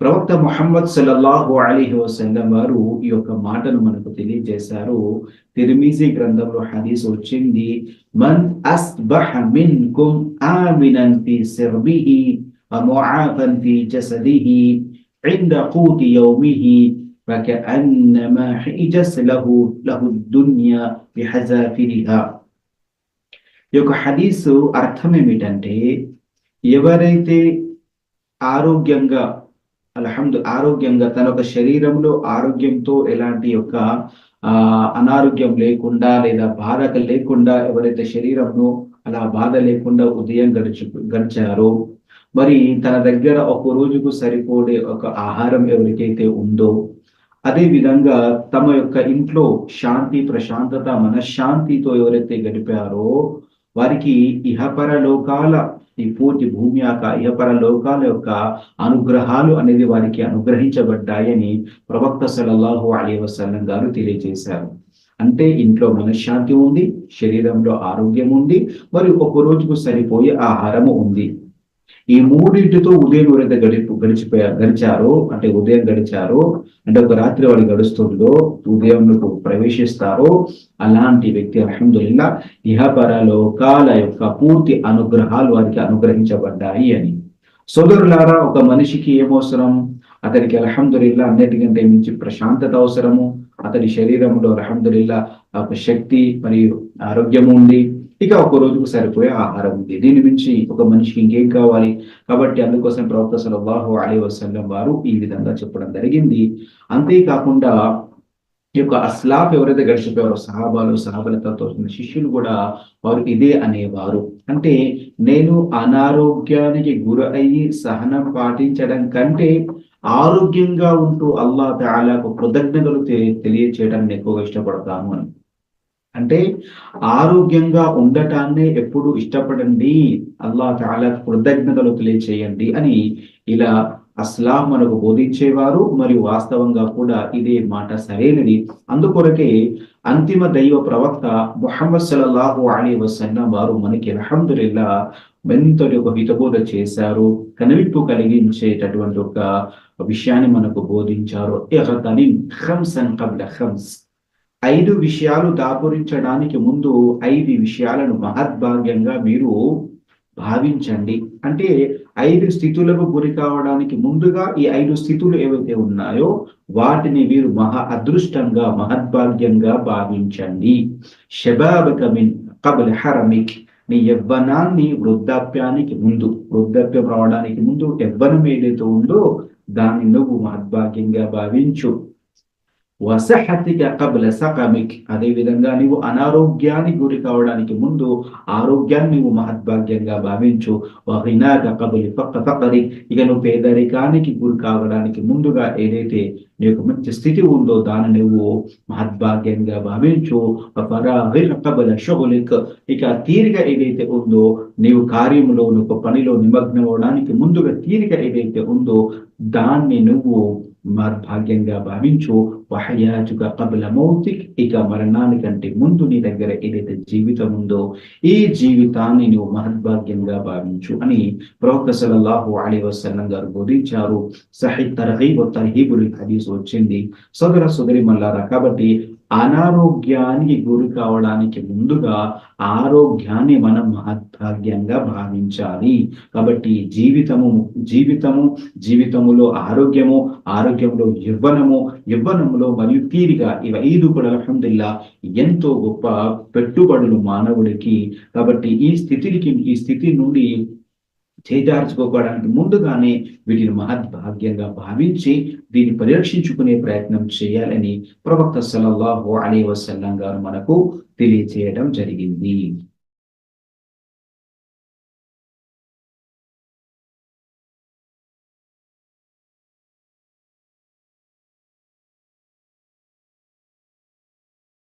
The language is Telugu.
ప్రవక్త ముహమ్మద్ సల్లల్లాహు అలీహి వసల్లం వారు ఈ యొక్క మాటను మనకు తెలియజేశారు తిరిమిజీ గ్రంథంలో హదీస్ వచ్చింది మన్ అస్బహ మిన్కుం ఆమినన్ ఫీ సిర్బిహి ومعافا في جسده عند قوت يومه فكأنما حجز له له الدنيا بحذافيرها ఈ యొక్క హదీసు అర్థం ఏమిటంటే ఎవరైతే ఆరోగ్యంగా అల్హమ్దు ఆరోగ్యంగా తన యొక్క శరీరంలో ఆరోగ్యంతో ఎలాంటి యొక్క ఆ అనారోగ్యం లేకుండా లేదా బాధ లేకుండా ఎవరైతే శరీరంలో అలా బాధ లేకుండా ఉదయం గడిచి గడిచారో మరి తన దగ్గర ఒక రోజుకు సరిపోడే ఒక ఆహారం ఎవరికైతే ఉందో అదే విధంగా తమ యొక్క ఇంట్లో శాంతి ప్రశాంతత మనశ్శాంతితో ఎవరైతే గడిపారో వారికి ఇహపర లోకాల ఈ పూర్తి భూమి యొక్క ఇహపర లోకాల యొక్క అనుగ్రహాలు అనేది వారికి అనుగ్రహించబడ్డాయని ప్రవక్త సలల్లాహు అలీ వసల్లం గారు తెలియజేశారు. అంటే ఇంట్లో మనశ్శాంతి ఉంది శరీరంలో ఆరోగ్యం ఉంది మరియు ఒక రోజుకు సరిపోయే ఆహారము ఉంది. ఈ మూడింటితో ఉదయం ఎవరైతే గడిపు గడిచిపోయారు గడిచారో అంటే ఉదయం గడిచారో అంటే ఒక రాత్రి వాళ్ళు గడుస్తుందో ఉదయంలో ప్రవేశిస్తారో అలాంటి వ్యక్తి అల్హమ్దుల్లా ఇహపర లోకాల యొక్క పూర్తి అనుగ్రహాలు వారికి అనుగ్రహించబడ్డాయి అని. సోదరులారా ఒక మనిషికి ఏమవసరం అతనికి అలహందుల్లా అన్నిటికంటే మించి ప్రశాంతత అవసరము. అతని శరీరంలో అలహందుల్లా ఒక శక్తి మరియు ఆరోగ్యం ఉంది. ఇక ఒక రోజుకు సరిపోయే ఆహారం ఉంది. దీని మించి ఒక మనిషికి ఇంకేం కావాలి? కాబట్టి అందుకోసం ప్రవక్త సలహు అలీ వసల్లం వారు ఈ విధంగా చెప్పడం జరిగింది. అంతేకాకుండా ఈ యొక్క అస్లాఫ్ ఎవరైతే గడిచిపోయారో సహాబాలు సహాబలతో శిష్యులు కూడా వారు ఇదే అనేవారు. అంటే నేను అనారోగ్యానికి గురి అయ్యి సహనం పాటించడం కంటే ఆరోగ్యంగా ఉంటూ అల్లా తాలాకు కృతజ్ఞతలు తెలియచేయడానికి ఎక్కువగా ఇష్టపడతాను అని. అంటే ఆరోగ్యంగా ఉండటాన్నే ఎప్పుడు ఇష్టపడండి. అల్లా తాలా కృతజ్ఞతలు తెలియచేయండి అని ఇలా అస్లాం మనకు బోధించేవారు మరియు వాస్తవంగా కూడా ఇదే మాట సరైనది. అందుకొరకే అంతిమ దైవ ప్రవక్త ముహమ్మద్ సలల్లాహు అలీ వసన్న వారు మనకి అల్హమ్దుల్లా మెంతటి ఒక హితబోధ చేశారు. కనువిప్పు కలిగించేటటువంటి ఒక విషయాన్ని మనకు బోధించారు. ఐదు విషయాలు దాపురించడానికి ముందు ఐదు విషయాలను మహద్భాగ్యంగా మీరు భావించండి. అంటే ఐదు స్థితులకు గురి కావడానికి ముందుగా ఈ ఐదు స్థితులు ఏవైతే ఉన్నాయో వాటిని మీరు మహా అదృష్టంగా మహద్భాగ్యంగా భావించండి. శబాబకమిన్ కబల్ హరమిక్. నీ యవ్వనాన్ని వృద్ధాప్యానికి ముందు వృద్ధాప్యం రావడానికి ముందు యవ్వనం ఏదైతే ఉందో దాన్ని నువ్వు మహద్భాగ్యంగా భావించు. వసహతిక కబల సకమిక్. అదే విధంగా నీవు అనారోగ్యానికి గురి కావడానికి ముందు ఆరోగ్యాన్ని నీవు మహద్భాగ్యంగా భావించు. వహినాక కబలి పక్క పక్కది ఇక నువ్వు పేదరికానికి గురి కావడానికి ముందుగా ఏదైతే నీకు మంచి స్థితి ఉందో దాన్ని నువ్వు మహద్భాగ్యంగా భావించు. కబల షుగులిక్. ఇక తీరిక ఏదైతే ఉందో నీవు కార్యంలో నువ్వు పనిలో నిమగ్నం అవడానికి ముందుగా తీరిక ఏదైతే ఉందో దాన్ని నువ్వు మహద్భాగ్యంగా భావించు. వహయాజుగా కబల మౌతిక్. ఇక మరణానికంటే ముందు నీ దగ్గర ఏదైతే జీవితం ఉందో ఈ జీవితాన్ని నువ్వు మహద్భాగ్యంగా భావించు అని ప్రవక్త సలల్లాహు అలీ వసల్లం గారు బోధించారు. సహి తర్హీబ్ తర్హీబుల్ హదీస్ వచ్చింది. సోదర సోదరి మల్లారా కాబట్టి అనారోగ్యానికి గురి కావడానికి ముందుగా ఆరోగ్యాన్ని మనం మహద్భాగ్యంగా భావించాలి. కాబట్టి జీవితము జీవితము జీవితములో ఆరోగ్యము ఆరోగ్యంలో యవ్వనము విధానంలో మరియు తీరిగా ఇవి ఐదు కూడా అల్హమ్దుల్లా ఎంతో గొప్ప పెట్టుబడులు మానవుడికి. కాబట్టి ఈ స్థితికి ఈ స్థితి నుండి చేజార్చుకోవడానికి ముందుగానే వీటిని మహద్భాగ్యంగా భావించి దీన్ని పరిరక్షించుకునే ప్రయత్నం చేయాలని ప్రవక్త సలల్లాహు అలీ వసల్లం గారు మనకు తెలియచేయడం జరిగింది.